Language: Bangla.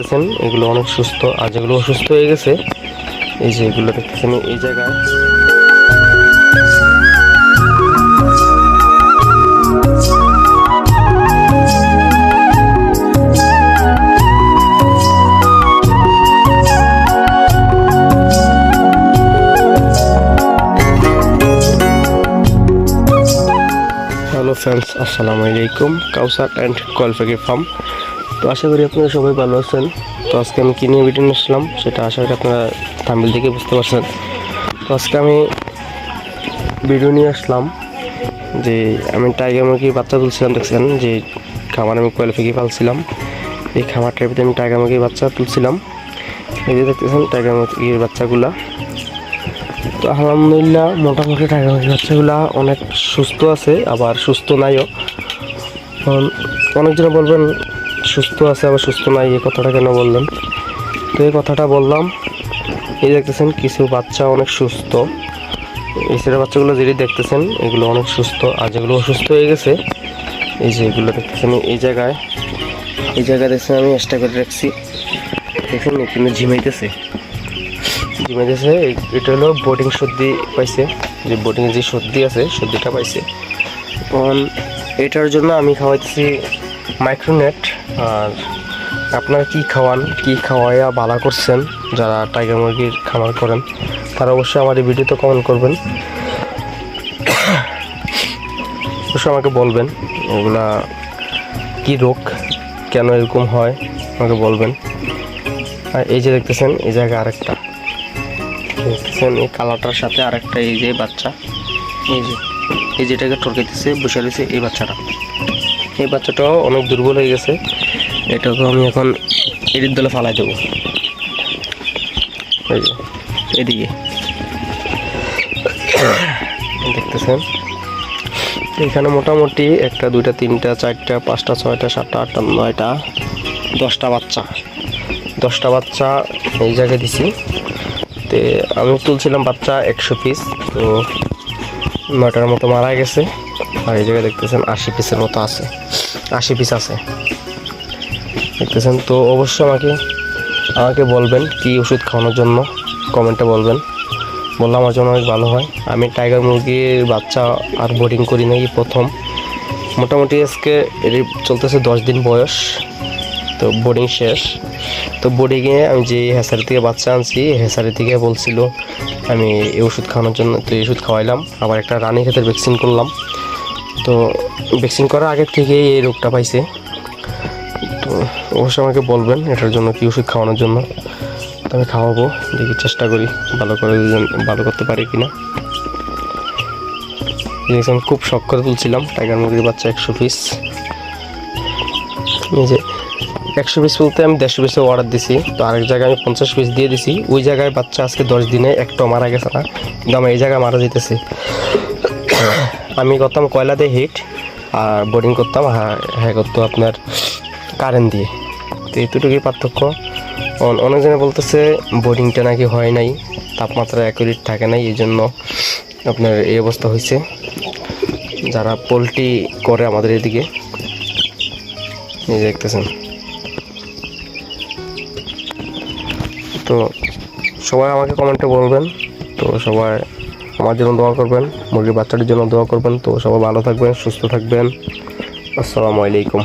দেখতেছেন এগুলো অনেক সুস্থ। আর যেগুলো অসুস্থ হয়ে গেছে, এই যে এগুলো দেখতেছেন, এই জায়গায়। হ্যালো ফ্রেন্ডস, আসসালামু আলাইকুম। কাউসার অ্যান্ড কলফাকি ফার্ম। তো আশা করি আপনারা সবাই ভালো আছেন। তো আজকে আমি কী নিয়ে ভিডিও আসলাম, সেটা আশা করি আপনারা থাম্বিল থেকে বুঝতে পারছেন। তো আজকে আমি ভিডিও নিয়ে আসলাম যে আমি টাইগার মুরগির বাচ্চা তুলছিলাম, দেখছেন? যে খামার আমি কয়েলফাকি পালছিলাম। এই খামারটার ভিতরে আমি টাইগার মুরগির বাচ্চা তুলছিলাম। এই যে দেখতেছেন টাইগার মুরগির বাচ্চাগুলা। তো আলহামদুলিল্লাহ মোটামুটি টাইগার মুরগির বাচ্চাগুলা অনেক সুস্থ আছে, আবার সুস্থ নাইও। অনেকজনে বলবেন সুস্থ আছে আবার সুস্থ নাই, এই কথাটা কেন বললেন? তো এই কথাটা বললাম, এই দেখতেছেন কিছু বাচ্চা অনেক সুস্থ। এই ছেলে বাচ্চাগুলো যেটি দেখতেছেন, এগুলো অনেক সুস্থ। আর যেগুলো অসুস্থ হয়ে গেছে, এই যে এগুলো দেখতেছেন এই জায়গায়। এই জায়গায় দেখছেন আমি এক্সট্রা করে রাখছি। দেখুন এখানে ঝিমাইতেছে ঝিমাইতেছে এটা হলো বোর্ডিং সর্দি পাইছে। যে বোর্ডিংয়ে যে সর্দি আছে, সর্দিটা পাইছে। এখন এটার জন্য আমি খাওয়াইতেছি মাইক্রোনেট, আর আপনারা কি খাওয়ান, কি খাওয়াইয়া বালা করছেন, যারা টাইগার মুরগির খামার করেন, তারা অবশ্যই আমার এই ভিডিওতে কমেন্ট করবেন। অবশ্যই আমাকে বলবেন, এগুলা কি রোগ, কেন এরকম হয়, আমাকে বলবেন। আর এই যে দেখতেছেন, এই জায়গায় আরেকটা। দেখতেছেন, এই কালারটার সাথে আরেকটা এই যে বাচ্চা। এই যে, এই যেটাকে টরকাইতেছে বসে রয়েছে এই বাচ্চাটা। এই বাচ্চাটাও অনেক দুর্বল হয়ে গেছে। এটাকে আমি এখন এদিক দলে ফালাই দেবো। এদিকে। দেখতেছেন? এখানে মোটামুটি একটা, দুইটা, তিনটা, চারটা, পাঁচটা, ছয়টা, সাতটা, আটটা, নয়টা, দশটা বাচ্চা। দশটা বাচ্চা এই জায়গায় দিছি। তে আমি তুলছিলাম বাচ্চা একশো পিস তো নয়টার মতো মারা গেছে। আর এই জায়গায় দেখতেছেন আশি পিসের মতো আছে। আশি পিস আছে। দেখতেছেন? তো অবশ্যই আমাকে আমাকে বলবেন কি ওষুধ খাওয়ানোর জন্য। কমেন্টে বলবেন। বললে আমার জন্য অনেক ভালো হয়। আমি টাইগার মুরগির বাচ্চা আর বোর্ডিং করি নাকি প্রথম। মোটামুটি আজকে এর চলতেছে দশ দিন বয়স। তো বোর্ডিং শেষ। তো বোর্ডিংয়ে আমি যে হেসারি থেকে বাচ্চা আনছি হেসারি থেকে বলছিল, আমি এই ওষুধ খাওয়ানোর জন্য, তো এই ওষুধ খাওয়াইলাম। আবার একটা রানী ক্ষেতের ভ্যাকসিন করলাম। তো ভ্যাকসিন করার আগের থেকেই এই রোগটা পাইছে। তো অবশ্যই আমাকে বলবেন এটার জন্য কি ওষুধ খাওয়ানোর জন্য। তো আমি খাওয়াবো, দেখি চেষ্টা করি ভালো করে ভালো করতে পারি কিনা। দেখছেন খুব শখ করে তুলছিলাম, টাইগার মুরগির বাচ্চা একশো পিস যে একশো পিস বলতে আমি দেড়শো পিসে অর্ডার দিছি, তো আরেক জায়গায় আমি পঞ্চাশ পিস দিয়ে দিছি। ওই জায়গায় বাচ্চা আজকে দশ দিনে একটা মারা গেছে না, কিন্তু আমার এই জায়গায় মারা যেতেছে। আমি করতাম কয়লা দিয়ে হিট আর বোর্ডিং করতাম হ্যাঁ হ্যাঁ করতো আপনার কারেন্ট দিয়ে। তো এতটুকুই পার্থক্য। অন- অনেকজনে বলতেছে বোর্ডিংটা নাকি হয় নাই, তাপমাত্রা অ্যাকুরেট থাকে নাই এই জন্য আপনার এই অবস্থা হয়েছে। যারা পোলট্রি করে আমাদের এদিকে দেখতেছেন। তো সবাই আমাকে কমেন্টে বলবেন। তো সবাই আমার জন্য দোয়া করবেন, মুরগির বাচ্চাটির জন্য দোয়া করবেন। তো সবাই ভালো থাকবেন, সুস্থ থাকবেন। আসসালামু আলাইকুম।